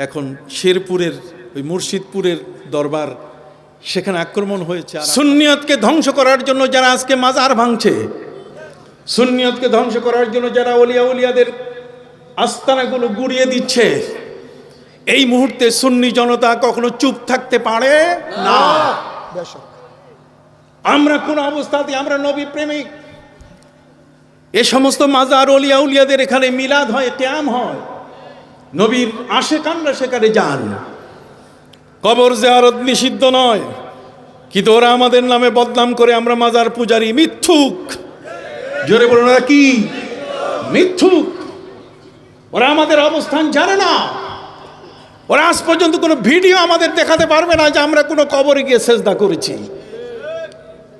এখন শেরপুরের ওই মুর্শিদপুরের দরবার সেখানে আক্রমণ হয়েছে আর সুন্নিয়তকে ধ্বংস করার জন্য যারা আজকে মাজার ভাঙছে সুন্নিয়তকে ধ্বংস করার জন্য যারা অলিয়া উলিয়াদের আস্তানাগুলো গুড়িয়ে দিচ্ছে এই মুহূর্তে সুন্নি জনতা কখনো চুপ থাকতে পারে? না। আমরা কোন অবস্থাতে আমরা নবী প্রেমিক। এ সমস্ত মাজার অলিয়া উলিয়াদের এখানে মিলাদ হয় ক্যাম হয়। নবীর আশেকানরা সেখানে যান। কবর জিয়ারত নিষিদ্ধ নয়। কিন্তু ওরা আমাদের নামে বদনাম করে আমরা মাজার পূজারি? মিথ্যুক। জোরে বলুন কি? মিথ্যুক। ওরা আমাদের অবস্থান জানে না। ওরা আজ পর্যন্ত কোনো ভিডিও আমাদের দেখাতে পারবে না যে আমরা কোনো কবরে গিয়ে সেজদা করেছি।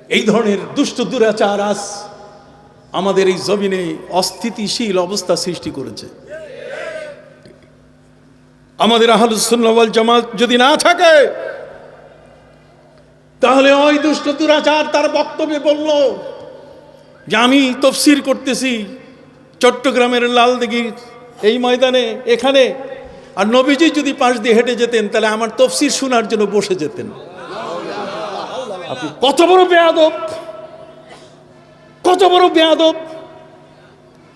এই ধরনের দুষ্ট দুরাচার আজ আমাদের এই জমিনে অস্থিতিশীল অবস্থা সৃষ্টি করেছে। আমাদের আহলুসুল্লাল জামাত যদি না থাকে, তাহলে ওই দুষ্ট দুরাচার তার বক্তব্যে বলল যে আমি তফসির করতেছি চট্টগ্রামের লালদিঘির এই ময়দানে, এখানে। আর নবীজি যদি পাশ দিয়ে হেঁটে যেতেন, তাহলে আমার তফসির শোনার জন্য বসে যেতেন। আপনি কত বড় বেয়াদব, কত বড় বেয়াদব।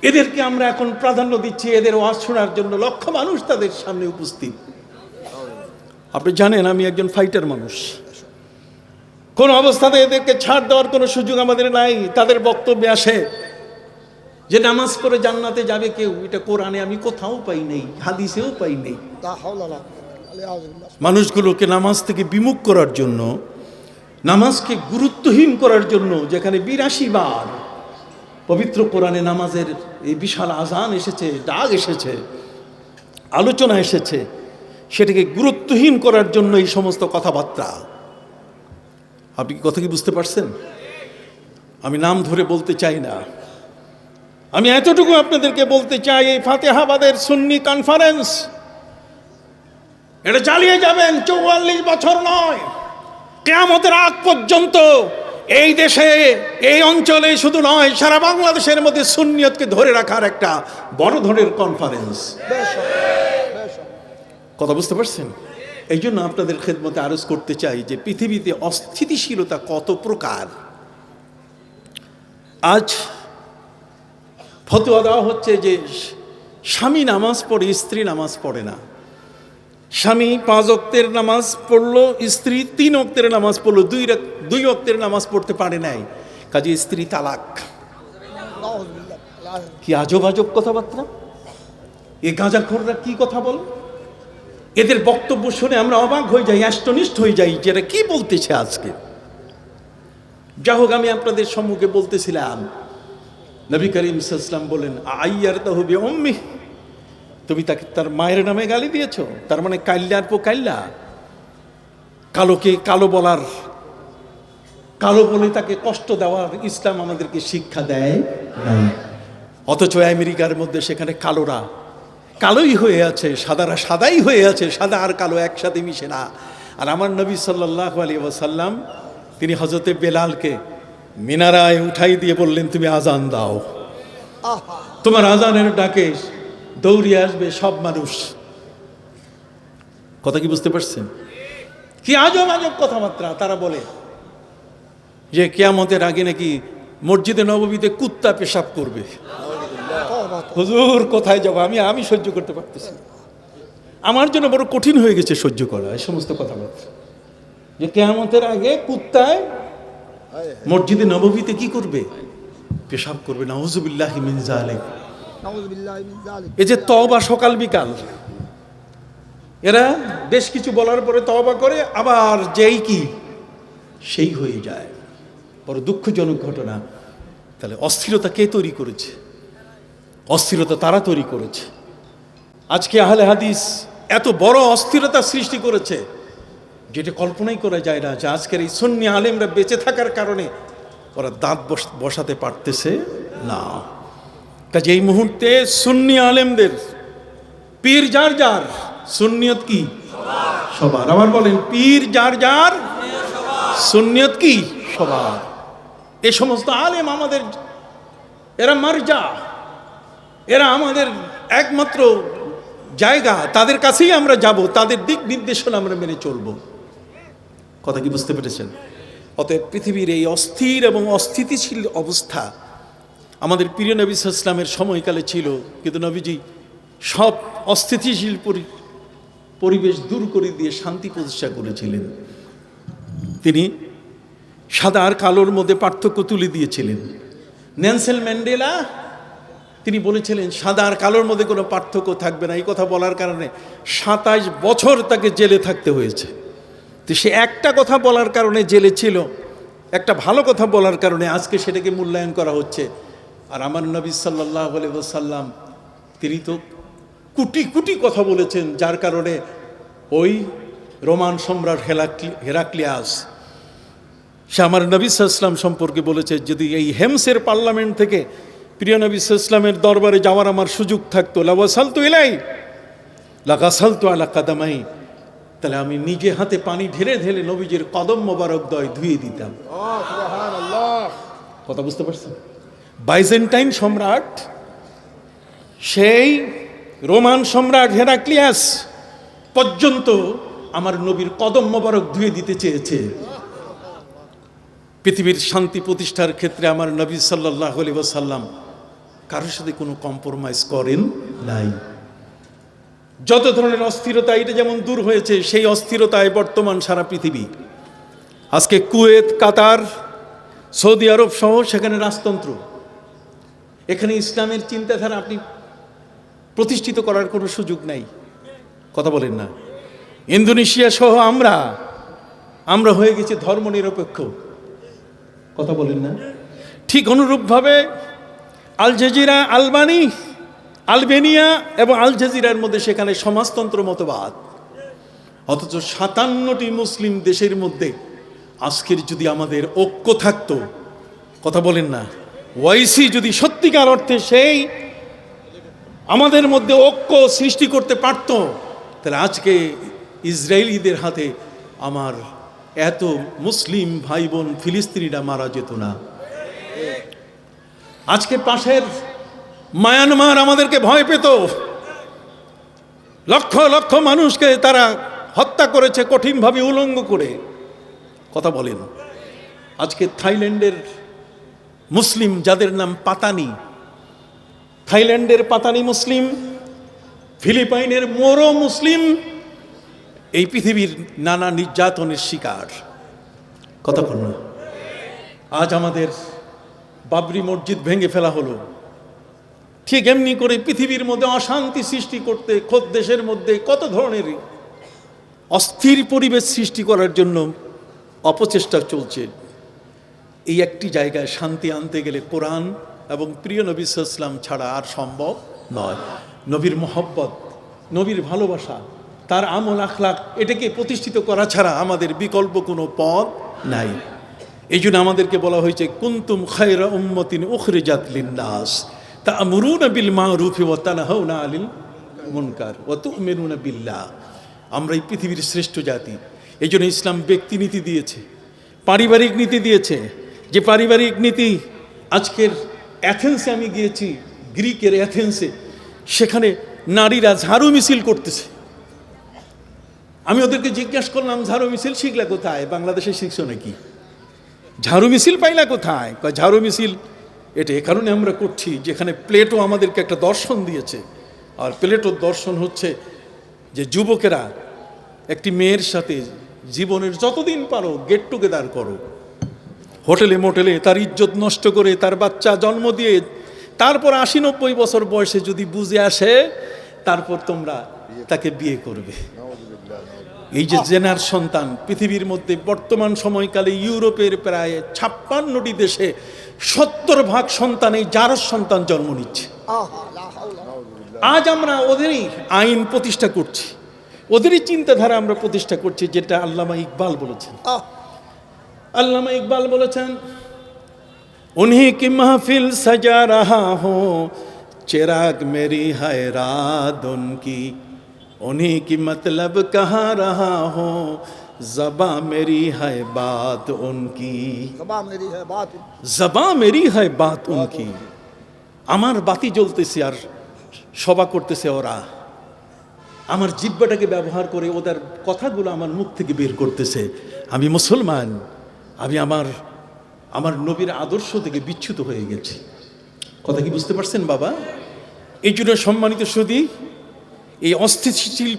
এদেরকে আমরা এখন প্রাধান্য দিচ্ছি এদের ওয়াজ শোনার জন্য। লক্ষ মানুষ তাদের সামনে উপস্থিত। আপনি জানেন আমি একজন ফাইটার মানুষ। কোন অবস্থাতে এদেরকে ছাড় দেওয়ার কোনো সুযোগ আমাদের নাই তাদের বক্তব্যে আসে যে নামাজ পড়ে জান্নাতে যাবে কেউ? এটা কোরআনে আমি কোথাও পাই নেই হাদিসেও পাই নেই। মানুষগুলোকে নামাজ থেকে বিমুখ করার জন্য নামাজকে গুরুত্বহীন করার জন্য যেখানে বিরাশি বার পবিত্র কোরআনে নামাজের এই বিশাল আজান এসেছে ডাক এসেছে, আলোচনা এসেছে, সেটাকে গুরুত্বহীন করার জন্য এই সমস্ত কথাবার্তা। আপনি কি কথা কি বুঝতে পারছেন? আমি নাম ধরে বলতে চাই না। আমি এতটুকু আপনাদেরকে বলতে চাই, এই ফাতেহাবাদের সুন্নি কনফারেন্স এটা চালিয়ে যাবেন, চৌয়াল্লিশ বছর নয়, কেয়ামতের আগ পর্যন্ত এই দেশে, এই অঞ্চলে শুধু নয়, সারা বাংলাদেশের মধ্যে সুন্নিয়তকে ধরে রাখার একটা বড় ধরনের কনফারেন্স কথা বুঝতে পারছেন? এই জন্য আপনাদের খেদমতে আরজ করতে চাই যে পৃথিবীতে অস্থিতিশীলতা কত প্রকার। আজ ফতোয়া দেওয়া হচ্ছে যে স্বামী নামাজ পড়ে, স্ত্রী নামাজ পড়ে না। স্বামী পাঁচ অক্তের নামাজ পড়ল, স্ত্রী তিন অক্তের নামাজ পড়ল, দুই দুই অক্তের নামাজ পড়তে পারে নাই। কাজে স্ত্রী তালাক। কি আজব আজব কথাবার্তা? এ গাঁজাখোররা কি কথা বল? এদের বক্তব্য শুনে আমরা অবাক হয়ে যাই, অ্যাস্টনিস্ট হয়ে যাই যে এরা কি বলতেছে আজকে? যা হোক, আমি আপনাদের সম্মুখে বলতেছিলাম। নবী করিম সাল্লাম বলেন আইয়ার তো হবে অম্মি তুমি তাকে তার মায়ের নামে গালি দিয়েছ? তার মানে কাল্যার পো কাল্লা। কালোকে কালো বলার কালো বলে তাকে কষ্ট দেওয়ার ইসলাম আমাদেরকে শিক্ষা দেয় অথচ আমেরিকার মধ্যে সেখানে কালোরা কালোই হয়ে আছে সাদারা সাদাই হয়ে আছে সাদা আর কালো একসাথে মিশে না। আর আমার নবী সাল্লাহ আলী ওসাল্লাম তিনি হজরতে বেলালকে মিনারায় উঠাই দিয়ে বললেন তুমি আজান দাও। আহা। তোমার আজানের ডাকে দৌড়িয়ে আসবে সব মানুষ। কথা কি বুঝতে পারছেন? কি আজব আজব কথাবার্তা তারা বলে। যে কেয়ামতের আগে নাকি মসজিদে নবমীতে কুত্তা পেশাব করবে। হুজুর, কোথায় যাব? আমি আমি সহ্য করতে পারতেছি আমার জন্য বড় কঠিন হয়ে গেছে সহ্য করা, এই সমস্ত কথাবার্তা। যে কেয়ামতের আগে কুত্তায় মসজিদে নবমীতে কি করবে? পেশাব করবে না হুজুবিল্লাহ মিন জালিক এই যে তওবা সকাল বিকাল, এরা বেশ কিছু বলার পরে তওবা করে, আবার যেই কি, সেই হয়ে যায়। বড় দুঃখজনক ঘটনা। তাহলে অস্থিরতা কে তৈরি করেছে? অস্থিরতা তারা তৈরি করেছে। আজকে আহলে হাদিস এত বড় অস্থিরতা সৃষ্টি করেছে, যেটা কল্পনাই করা যায় না যে আজকের এই সন্নি আলেমরা বেঁচে থাকার কারণে ওরা দাঁত বসাতে পারতেছে না। কাজে এই মুহূর্তে সুন্নি আলেমদের পীর যার যার, সুন্নিয়ত কি? সবার। আবার বলেন, পীর যার যার, সুন্নিয়ত কি? সবার। এ সমস্ত আলেম আমাদের, এরা মার্জা। এরা আমাদের একমাত্র জায়গা। তাদের কাছেই আমরা যাব, তাদের দিক নির্দেশনা আমরা মেনে চলব। কথা কি বুঝতে পেরেছেন? অতএব পৃথিবীর এই অস্থির এবং অস্থিতিশীল অবস্থা আমাদের প্রিয় নবী ইসলামের সময়কালে ছিল, কিন্তু নবীজি সব অস্থিতিশীল পরি- পরিবেশ দূর করে দিয়ে শান্তি প্রতিষ্ঠা করেছিলেন। তিনি সাদা আর কালোর মধ্যে পার্থক্য তুলে দিয়েছিলেন। ন্যান্সেল ম্যান্ডেলা, তিনি বলেছিলেন, সাদা আর কালোর মধ্যে কোনো পার্থক্য থাকবে না। এই কথা বলার কারণে সাতাশ বছর তাকে জেলে থাকতে হয়েছে। তো সে একটা কথা বলার কারণে জেলে ছিল, একটা ভালো কথা বলার কারণে আজকে সেটাকে মূল্যায়ন করা হচ্ছে। আর আমার নবী সাল্লাহ সাল্লাম তিনি তো কুটি কুটি কথা বলেছেন যার কারণে ওই রোমান সম্রাট হেরাক্লিয়াস সে আমার নবী ইসলাম সম্পর্কে বলেছে যদি এই হেমসের পার্লামেন্ট থেকে প্রিয় নবী ইসলামের দরবারে যাওয়ার আমার সুযোগ থাকতো লাগাসাল তো এলাই লাগাসাল তো আলা কাদামাই তাহলে আমি নিজে হাতে পানি ঢেলে ঢেলে নবীজের কদম মোবারক দয় ধুয়ে দিতাম। কথা বুঝতে পারছেন? বাইজেন্টাইন সম্রাট, সেই রোমান সম্রাট হেরাক্লিয়াস পর্যন্ত আমার নবীর কদম মোবারক ধুয়ে দিতে চেয়েছে। পৃথিবীর শান্তি প্রতিষ্ঠার ক্ষেত্রে আমার নবী সাল্লাহ আলি কারোর সাথে কোনো কম্প্রোমাইজ করেন নাই। যত ধরনের অস্থিরতা এটা যেমন দূর হয়েছে, সেই অস্থিরতায় বর্তমান সারা পৃথিবী। আজকে কুয়েত, কাতার, সৌদি আরব সহ সেখানে রাজতন্ত্র। এখানে ইসলামের চিন্তাধারা আপনি প্রতিষ্ঠিত করার কোনো সুযোগ নাই। কথা বলেন না। ইন্দোনেশিয়া সহ আমরা আমরা হয়ে গেছি ধর্মনিরপেক্ষ। কথা বলেন না। ঠিক অনুরূপভাবে আল জাজিরা, আলবানি, আলবেনিয়া এবং আল জাজিরার মধ্যে সেখানে সমাজতন্ত্র মতবাদ। অথচ সাতান্নটি মুসলিম দেশের মধ্যে আজকের যদি আমাদের ঐক্য থাকতো, কথা বলেন না। ওয়াইসি যদি সত্যিকার অর্থে সেই আমাদের মধ্যে ঐক্য সৃষ্টি করতে পারত, তাহলে আজকে ইসরায়েলিদের হাতে আমার এত মুসলিম ভাই বোন ফিলিস্তিনিরা মারা যেত না। আজকে পাশের মায়ানমার আমাদেরকে ভয় পেত। লক্ষ লক্ষ মানুষকে তারা হত্যা করেছে কঠিনভাবে উলঙ্গ করে। কথা বলেন, আজকে থাইল্যান্ডের মুসলিম যাদের নাম পাতানি, থাইল্যান্ডের পাতানি মুসলিম, ফিলিপাইনের মোরো মুসলিম, এই পৃথিবীর নানা নির্যাতনের শিকার। কথা না। আজ আমাদের বাবরি মসজিদ ভেঙে ফেলা হলো। ঠিক এমনি করে পৃথিবীর মধ্যে অশান্তি সৃষ্টি করতে, খোদ দেশের মধ্যে কত ধরনের অস্থির পরিবেশ সৃষ্টি করার জন্য অপচেষ্টা চলছে। এই একটি জায়গায় শান্তি আনতে গেলে কোরআন এবং প্রিয় নবী ইসলাম ছাড়া আর সম্ভব নয়। নবীর মহব্বত, নবীর ভালোবাসা, তার আমল আখলাক এটাকে প্রতিষ্ঠিত করা ছাড়া আমাদের বিকল্প কোনো পথ নাই। এই জন্য আমাদেরকে বলা হয়েছে, কুন্তুম খায়রা উম্মতিন উখরে জাতলিন লিন্নাস তা আমরুন বিল মা মারুফি ওয়া তানহাউনা আনিল মুনকার, ওয়া তু'মিনুনা বিল্লাহ। আমরা এই পৃথিবীর শ্রেষ্ঠ জাতি। এই জন্য ইসলাম ব্যক্তি নীতি দিয়েছে, পারিবারিক নীতি দিয়েছে যে পারিবারিক নীতি আজকের অ্যাথেন্সে আমি গিয়েছি, গ্রিকের অ্যাথেন্সে, সেখানে নারীরা ঝাড়ু মিছিল করতেছে। আমি ওদেরকে জিজ্ঞাসা করলাম, ঝাড়ু মিছিল শিখলে কোথায়? বাংলাদেশে শিখছো নাকি? ঝাড়ু মিছিল পাইলা কোথায়? ঝাড়ু মিছিল, এটা এ কারণে আমরা করছি, যেখানে প্লেটো আমাদেরকে একটা দর্শন দিয়েছে। আর প্লেটোর দর্শন হচ্ছে যে যুবকেরা একটি মেয়ের সাথে জীবনের যতদিন পারো গেট টুগেদার করো। হোটেলে মোটেলে তার ইজ্জত নষ্ট করে তার বাচ্চা জন্ম দিয়ে তারপর আশি নব্বই বছর বয়সে যদি বুঝে আসে, তারপর তোমরা তাকে বিয়ে করবে। এই যে জেনার সন্তান, পৃথিবীর মধ্যে বর্তমান সময়কালে ইউরোপের প্রায় ছাপ্পান্নটি দেশে সত্তর ভাগ সন্তান এই জারস সন্তান জন্ম নিচ্ছে। আজ আমরা ওদেরই আইন প্রতিষ্ঠা করছি। ওদেরই চিন্তাধারা আমরা প্রতিষ্ঠা করছি, যেটা আল্লামা ইকবাল বলেছেন। আল্লামা ইকবাল বলেছেন উনি কি মাহফিল সাজা রাহা হো? চেরাগ মেরি হায় রাত কি। উনি কি মতলব কাহা রাহা হো? জবা মেরি হায় বাত উনকি জবা মেরি হায় বাত উনকি আমার বাতি জ্বলতেছে আর সভা করতেছে ওরা। আমার জিব্বাটাকে ব্যবহার করে ওদের কথাগুলো আমার মুখ থেকে বের করতেছে। আমি মুসলমান। আমি আমার আমার নবীর আদর্শ থেকে বিচ্যুত হয়ে গেছি। কথা কি বুঝতে পারছেন বাবা? এই জন্য সম্মানিত সুদী এই অস্থিতিশীল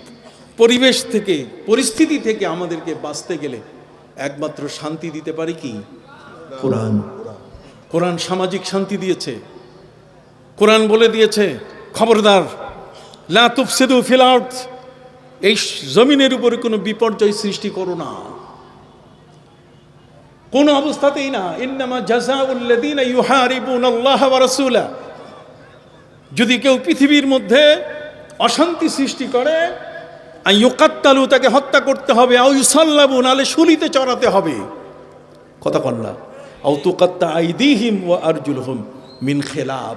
পরিবেশ থেকে পরিস্থিতি থেকে আমাদেরকে বাঁচতে গেলে একমাত্র শান্তি দিতে পারে কি? কোরআন। কোরআন সামাজিক শান্তি দিয়েছে। কোরআন বলে দিয়েছে খবরদার লাতুফ সেদু ফিল এই জমিনের উপরে কোনো বিপর্যয় সৃষ্টি করো না। কোন অবস্থাতেই না, ইন্নামা জাযাউল্লাযীনা ইউহারিবুনা আল্লাহ রাসূলা যদি কেউ পৃথিবীর মধ্যে অশান্তি সৃষ্টি করে আইয়ুকাত্তালু তাকে হত্যা করতে হবে আউ ইউসাল্লাবু নালে শুলিতে চড়াতে হবে। কথা না, আও তুকাত্তা আইদিহিম ওয়া আরজুলহুম মিন খেলাফ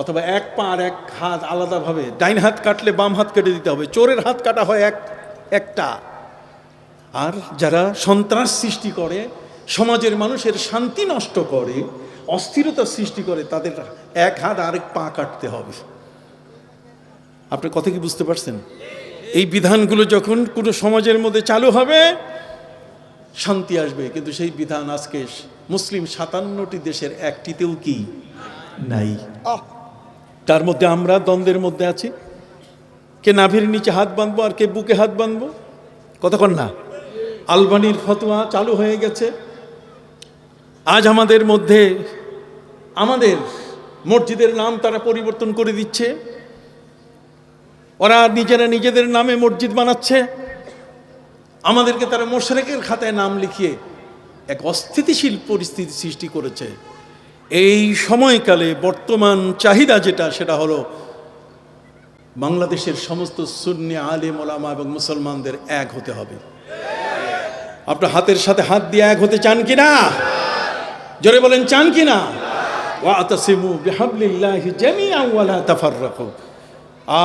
অথবা এক পা আর এক হাত আলাদাভাবে, ডাইন হাত কাটলে বাম হাত কেটে দিতে হবে, চোরের হাত কাটা হয় এক, একটা। আর যারা সন্ত্রাস সৃষ্টি করে সমাজের মানুষের শান্তি নষ্ট করে অস্থিরতা সৃষ্টি করে তাদের এক হাত আরেক পা কাটতে হবে। আপনার কথা কি বুঝতে পারছেন? এই বিধানগুলো যখন কোনো সমাজের মধ্যে চালু হবে শান্তি আসবে। কিন্তু সেই বিধান আজকে মুসলিম সাতান্নটি দেশের একটিতেও কি নাই। তার মধ্যে আমরা দ্বন্দ্বের মধ্যে আছি। কে নাভির নিচে হাত বাঁধবো আর কে বুকে হাত বাঁধবো? কতক্ষণ না। আলবানির ফতোয়া চালু হয়ে গেছে। আজ আমাদের মধ্যে আমাদের মসজিদের নাম তারা পরিবর্তন করে দিচ্ছে। ওরা নিজেরা নিজেদের নামে মসজিদ বানাচ্ছে। আমাদেরকে তারা মোশরেকের খাতায় নাম লিখিয়ে এক অস্থিতিশীল পরিস্থিতি সৃষ্টি করেছে। এই সময়কালে বর্তমান চাহিদা যেটা, সেটা হলো বাংলাদেশের সমস্ত সুন্নি আলেম, ওলামা এবং মুসলমানদের এক হতে হবে। আপনার হাতের সাথে হাত দিয়ে এক হতে চান কি না জোরে বলেন, চান কি না?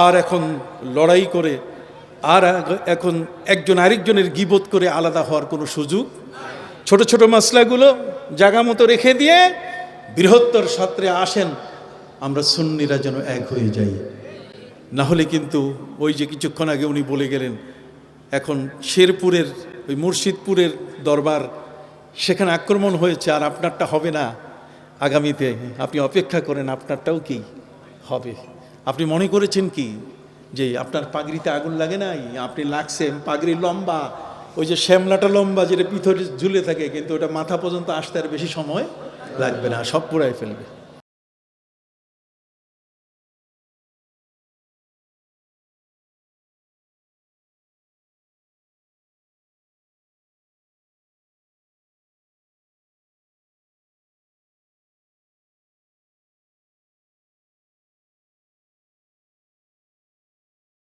আর এখন লড়াই করে, আর এখন একজন আরেকজনের গিবত করে আলাদা হওয়ার কোনো সুযোগ ছোট ছোট মশলাগুলো জায়গা মতো রেখে দিয়ে বৃহত্তর সাত্রে আসেন, আমরা সুন্নিরা যেন এক হয়ে যাই। না হলে কিন্তু ওই যে কিছুক্ষণ আগে উনি বলে গেলেন, এখন শেরপুরের, ওই মুর্শিদপুরের দরবার সেখানে আক্রমণ হয়েছে আর আপনারটা হবে না আগামীতে। আপনি অপেক্ষা করেন, আপনারটাও কি হবে? আপনি মনে করেছেন কি? যে আপনার পাগড়িতে আগুন লাগে নাই? আপনি লাগছেন পাগড়ি লম্বা, ওই যে শ্যামলাটা লম্বা, যেটা পিথর ঝুলে থাকে, কিন্তু ওটা মাথা পর্যন্ত আসতে আর বেশি সময় লাগবে না, সব পুরাই ফেলবে।